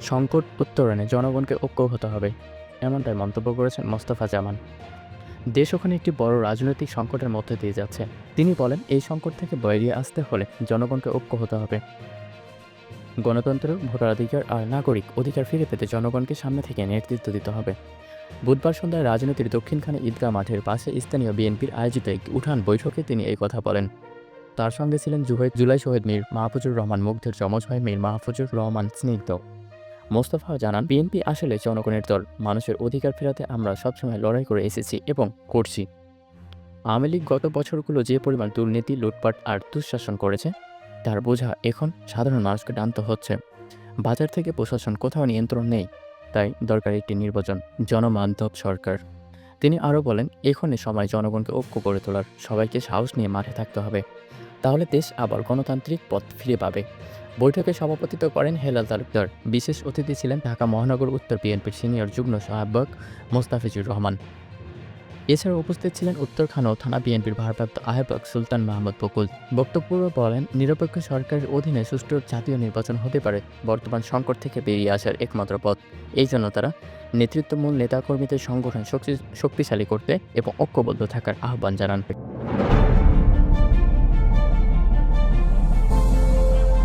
সংকট উত্তরণে জনগণকে ঐক্য হতে হবে, এমনটাই মন্তব্য করেছেন মোস্তফা জামান। দেশ ওখানে একটি বড় রাজনৈতিক সংকটের মধ্যে দিয়ে যাচ্ছে। তিনি বলেন, এই সংকট থেকে বেরিয়ে আসতে হলে জনগণকে ঐক্য হতে হবে। গণতন্ত্র, ভোটাধিকার আর নাগরিক অধিকার ফিরে পেতে জনগণকে সামনে থেকে নেতৃত্ব দিতে হবে। বুধবার সন্ধ্যায় রাজনীতির দক্ষিণখানে ঈদগাহ মাঠের পাশে স্থানীয় বিএনপির আয়োজিত একটি উঠান বৈঠকে তিনি এই কথা বলেন। তার সঙ্গে ছিলেন জুহেদ জুলাই শহীদ মীর মাহফুজুর রহমান মুগ্ধের যমজ ভাই মীর মাহফুজুর রহমান স্নিগ্ধ। মোস্তফা জানান, বিএনপি আসলে জনগণের দল। মানুষের অধিকার ফেরাতে আমরা সবসময় লড়াই করে এসেছি এবং করছি। আওয়ামী লীগ গত বছরগুলো যে পরিমাণ দুর্নীতি, লুটপাট আর দুঃশাসন করেছে, তার বোঝা এখন সাধারণ মানুষকে টানতে হচ্ছে। বাজার থেকে প্রশাসন কোথাও নিয়ন্ত্রণ নেই, তাই দরকার একটি নির্বাচন জনমান্ধব সরকার। তিনি আরও বলেন, এখনই সময় জনগণকে ঐক্য করে তোলার। সবাইকে সাহস নিয়ে মাঠে থাকতে হবে। তাহলে দেশ আবার গণতান্ত্রিক পথ ফিরে পাবে। বৈঠকে সভাপতিত্ব করেন হেলাল তালুকদার। বিশেষ অতিথি ছিলেন ঢাকা মহানগর উত্তর বিএনপির সিনিয়র যুগ্ম সহায়ক মোস্তাফিজুর রহমান। এছাড়া উপস্থিত ছিলেন উত্তরখান ও থানা বিএনপির ভারপ্রাপ্ত আহ্বায়ক সুলতান মাহমুদ বকুল। বক্তব্য বলেন, নিরপেক্ষ সরকারের অধীনে সুষ্ঠু জাতীয় নির্বাচন হতে পারে, বর্তমান সংকট থেকে বেরিয়ে আসার একমাত্র পথ। এই জন্য তারা নেতৃত্বমূল নেতাকর্মীদের সংগঠন শক্তিশালী করতে এবং ঐক্যবদ্ধ থাকার আহ্বান জানান।